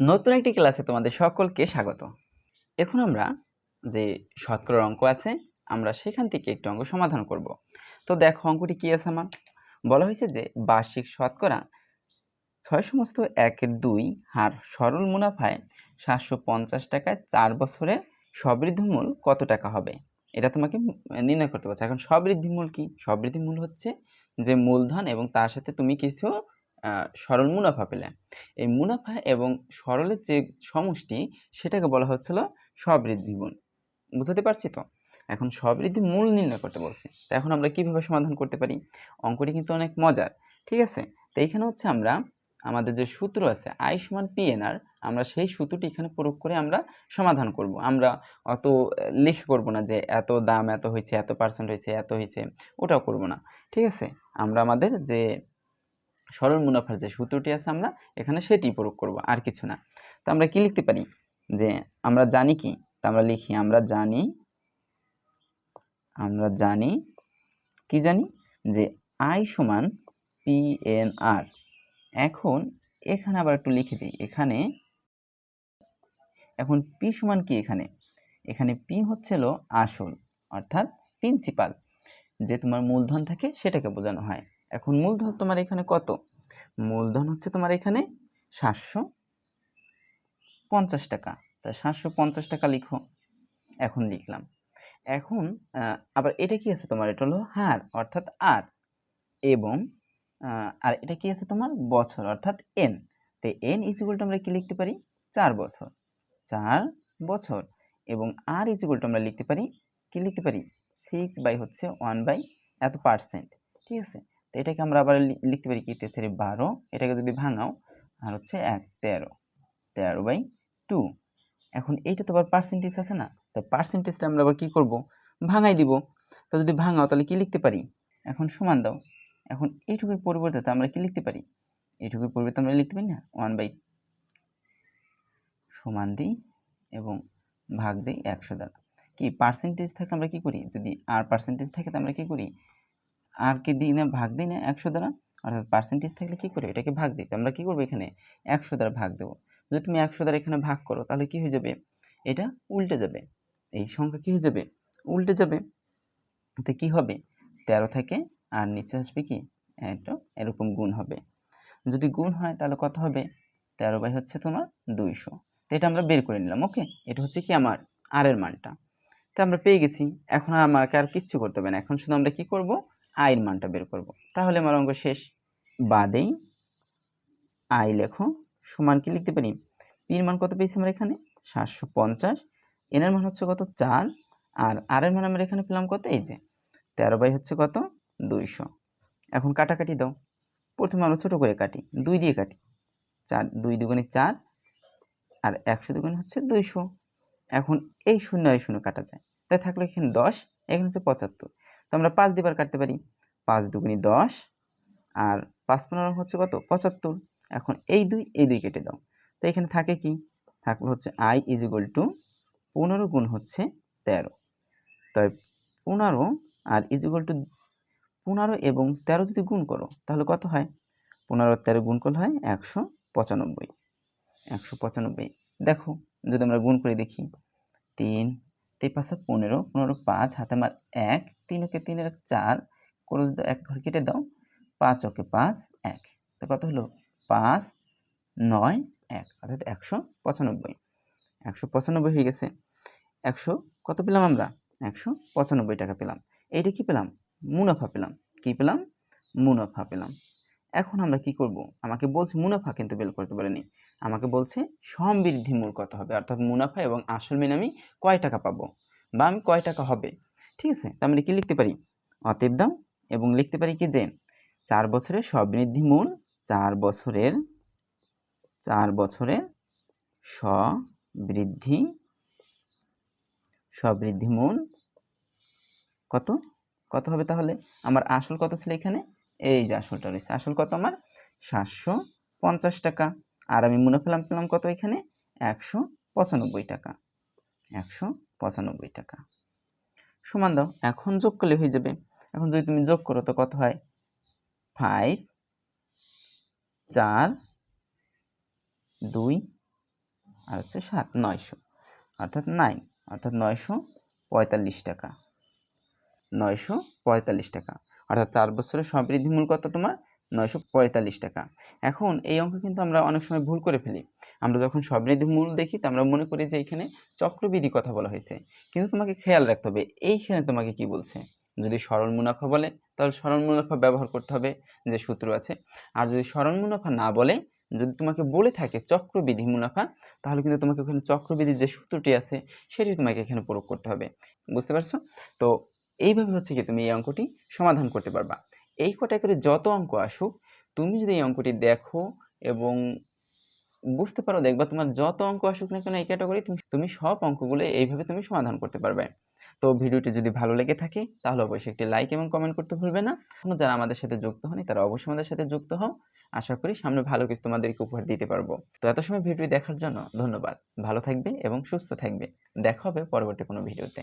নতুন একটি ক্লাসে তোমাদের সকলকে স্বাগত। এখন আমরা যে শতকরার অঙ্ক আছে, আমরা সেখান থেকে একটি অঙ্ক সমাধান করব। তো দেখো, অঙ্কটি কী আছে আমার? বলা হয়েছে যে বার্ষিক শতকরা ছয় সমস্ত একের দুই হার সরল মুনাফায় সাতশো পঞ্চাশ টাকায় চার বছরের সবৃদ্ধিমূল কত টাকা হবে? এটা তোমাকে নির্ণয় করতে পারছ এখন সবৃদ্ধিমূল কি? সবৃদ্ধিমূল হচ্ছে যে মূলধন এবং তার সাথে তুমি কিছু সরল মুনাফা পেলে এই মুনাফা এবং সরলের যে সমষ্টি, সেটাকে বলা হচ্ছিল সবৃদ্ধি মূল বুঝতে পারছি তো? এখন সবৃদ্ধি মূল নির্ণয় করতে বলছি। তো এখন আমরা কীভাবে সমাধান করতে পারি? অঙ্কটি কিন্তু অনেক মজার, ঠিক আছে? তো এইখানে হচ্ছে আমরা, আমাদের যে সূত্র আছে, আয়ুষ্মান পিএনআর, আমরা সেই সূত্রটি এখানে প্রয়োগ করে আমরা সমাধান করব। আমরা অত লিখে করব না যে এত দাম এত হয়েছে, এত পার্সেন্ট হয়েছে, এত হয়েছে, ওটাও করব না, ঠিক আছে? আমরা আমাদের যে সরল মুনাফার যে সূত্রটি আছে আমরা, এখানে সেটি প্রয়োগ করব, আর কিছু না। তো আমরা কি লিখতে পারি? যে আমরা জানি কি? তা আমরা লিখি, আমরা জানি আমরা জানি, কি জানি? যে আই সমান পি এন আর এখন এখানে আবার একটু লিখে দিই, এখানে, এখন পি সমান কি এখানে? এখানে পি হচ্ছিল আসল, অর্থাৎ প্রিন্সিপাল যে তোমার মূলধন থাকে সেটাকে বোঝানো হয়। এখন মূলধন তোমার এখানে কত? মূলধন হচ্ছে তোমার এখানে সাতশো পঞ্চাশ টাকা। তা সাতশো পঞ্চাশ টাকা লিখো। এখন লিখলাম। এখন আবার এটা কি আছে তোমার? এটা হলো হার, অর্থাৎ আর এবং আর এটা কি আছে তোমার? বছর, অর্থাৎ এন। তো এন ইজিকুলটা আমরা কি লিখতে পারি? চার বছর। চার বছর এবং আর ইজিকুলটা আমরা লিখতে পারি? কি লিখতে পারি? সিক্স বাই হচ্ছে ওয়ান বাই এত পার্সেন্ট ঠিক আছে? তো এটাকে আমরা আবার লিখতে পারি কি? তেসারি বারো। এটাকে যদি ভাঙাও আর হচ্ছে এক, তেরো। তেরো বাই টু। এখন এইটা তো আবার পার্সেন্টেজ আছে না? তো পার্সেন্টেজটা আমরা আবার কী করব? ভাঙাই দিব। তো যদি ভাঙাও, তাহলে কি লিখতে পারি? এখন সমান দাও। এখন এইটুকুর পরিবর্তে তো আমরা কি লিখতে পারি? এইটুকুর পরিবর্তে আমরা লিখতে পারি না? ওয়ান বাই সমান দিই এবং ভাগ দিই একশো দ্বারা। কি? পার্সেন্টেজ থাকে আমরা কি করি? যদি আর পার্সেন্টেজ থাকে, তো আমরা কি করি? আর কি দিই না ভাগ দিই না একশো দ্বারা? অর্থাৎ পার্সেন্টেজ থাকলে কি করি? এটাকে ভাগ দিই তো আমরা কি করব এখানে? একশো দ্বারা ভাগ দেবো। যদি তুমি একশো দ্বারা এখানে ভাগ করো, তাহলে কি হয়ে যাবে? এটা উল্টে যাবে। এই সংখ্যা কি হয়ে যাবে? উল্টে যাবে। তো কি হবে? তেরো থেকে, আর নিচে আসবে কি? এটা এরকম গুণ হবে। যদি গুণ হয়, তাহলে কত হবে? তেরো বাই হচ্ছে তোমার দুইশো। তো এটা আমরা বের করে নিলাম, ওকে? এটা হচ্ছে কি আমার আর এর মানটা। তো আমরা পেয়ে গেছি। এখন আমাকে আর কিচ্ছু করতে হবে না। এখন শুধু আমরা কি করব? আয়ের মানটা বের করব। তাহলে আমার অঙ্ক শেষ। বাদেই আই লেখো সমান কি লিখতে পারি? পির মান কত পেয়েছি আমরা এখানে? সাতশো পঞ্চাশ। এনের মান হচ্ছে কত? চার। আর আর এর মান আমরা এখানে পেলাম কত? এই যে, তেরো বাই হচ্ছে কত? দুইশো। এখন কাটাকাটি দাও। প্রথমে আমরা ছোটো করে কাটি। দুই দিয়ে কাটি। চার, দুই দুগুণে চার। আর একশো দুগুণে হচ্ছে দুইশো। এখন এই শূন্য আর শূন্য কাটা যায়। তাই থাকল এখানে দশ, এখানে হচ্ছে পঁচাত্তর। তো আমরা পাঁচ দিবার কাটতে পারি। পাঁচ দুগুণি দশ আর পাঁচ পনেরো হচ্ছে কত? পঁচাত্তর। এখন এই দুই এই দুই কেটে দাও। তো এখানে থাকে কি? থাকল হচ্ছে আই ইজ ইকুয়াল টু পনেরো গুণ হচ্ছে তেরো। তাই পনেরো আর ইজ ইকুয়াল টু পনেরো এবং তেরো যদি গুণ করো, তাহলে কত হয়? পনেরো তেরো গুণ করলে হয় একশো পঁচানব্বই। একশো পঁচানব্বই। দেখো, যদি আমরা গুণ করে দেখি, তিন তিন পনেরো পনেরো পাঁচ, হাতে আমার এক, তিন ওকে তিনের এক চার করে যদি এক ঘর কেটে দাও, পাঁচ ওকে পাঁচ, এক। তো কত হলো? পাঁচ, নয়, এক। অর্থাৎ একশো পঁচানব্বই। একশো পঁচানব্বই হয়ে গেছে। একশো কত পেলাম আমরা? একশো পঁচানব্বই টাকা পেলাম। এইটা কি পেলাম? মুনাফা পেলাম। কি পেলাম? মুনাফা পেলাম। এখন আমরা কি করব? আমাকে বলছে মুনাফা কিন্তু বের করতে বলেনি আমাকে বলছে সমবৃদ্ধি মূল কত হবে, অর্থাৎ মুনাফা এবং আসল মিলে আমি কয় টাকা পাবো? বা, আমি কয় টাকা হবে? ঠিক আছে? তার মানে কি লিখতে পারি? অতএব দাম এবং লিখতে পারি কি যে, চার বছরের সমৃদ্ধি মূল, চার বছরের চার বছরের স্ববৃদ্ধি স্ববৃদ্ধি মূল কত? কত হবে তাহলে? আমার আসল কত ছিল এখানে? এই যে আসলটা রয়েছে। আসল কত আমার? সাতশো পঞ্চাশ টাকা। আর আমি মুনাফা পেলাম পেলাম কত এখানে? একশো পঁচানব্বই টাকা। একশো পঁচানব্বই টাকা। সমান দাও, এখন যোগ করলে হয়ে যাবে। এখন যদি তুমি যোগ করো, তো কত হয়? ফাইভ চার, দুই, আর হচ্ছে সাত, নয়শো। অর্থাৎ নাইন অর্থাৎ নয়শো পঁয়তাল্লিশ টাকা। নয়শো পঁয়তাল্লিশ টাকা। অর্থাৎ চার বছরের সমবৃদ্ধি মূল কত তোমার? নয়শো পঁয়তাল্লিশ টাকা। এখন এই অঙ্ক কিন্তু আমরা অনেক সময় ভুল করে ফেলি। আমরা যখন সমৃদ্ধি মূল দেখি, তো আমরা মনে করি যে এখানে চক্রবৃদ্ধি কথা বলা হয়েছে। কিন্তু তোমাকে খেয়াল রাখতে হবে, এইখানে তোমাকে কি বলছে? যদি সরল মুনাফা বলে, তাহলে সরল মুনাফা ব্যবহার করতে হবে, যে সূত্র আছে। আর যদি সরল মুনাফা না বলে, যদি তোমাকে বলে থাকে চক্রবিধি মুনাফা, তাহলে কিন্তু তোমাকে ওখানে চক্রবৃদ্ধির যে সূত্রটি আছে, সেটি তোমাকে এখানে প্রয়োগ করতে হবে। বুঝতে পারছ? তো এইভাবে হচ্ছে কি তুমি এই অঙ্কটি সমাধান করতে পারবা। এই কটাই করে যত অঙ্ক আসুক, তুমি যদি এই অঙ্কটি দেখো এবং বুঝতে পারো দেখবা তোমার যত অঙ্ক আসুক না কেন এই ক্যাটাগরি তুমি তুমি সব অঙ্কগুলো এইভাবে তুমি সমাধান করতে পারবে। তো ভিডিওটি যদি ভালো লেগে থাকে, তাহলে অবশ্যই একটি লাইক এবং কমেন্ট করতে ভুলবে না। এখনও যারা আমাদের সাথে যুক্ত হয়নি তারা অবশ্যই আমাদের সাথে যুক্ত হও। আশা করি সামনে ভালো কিছু তোমাদেরকে উপহার দিতে পারব। তো এত সময় ভিডিও দেখার জন্য ধন্যবাদ। ভালো থাকবে এবং সুস্থ থাকবে। দেখা হবে পরবর্তী কোনো ভিডিওতে।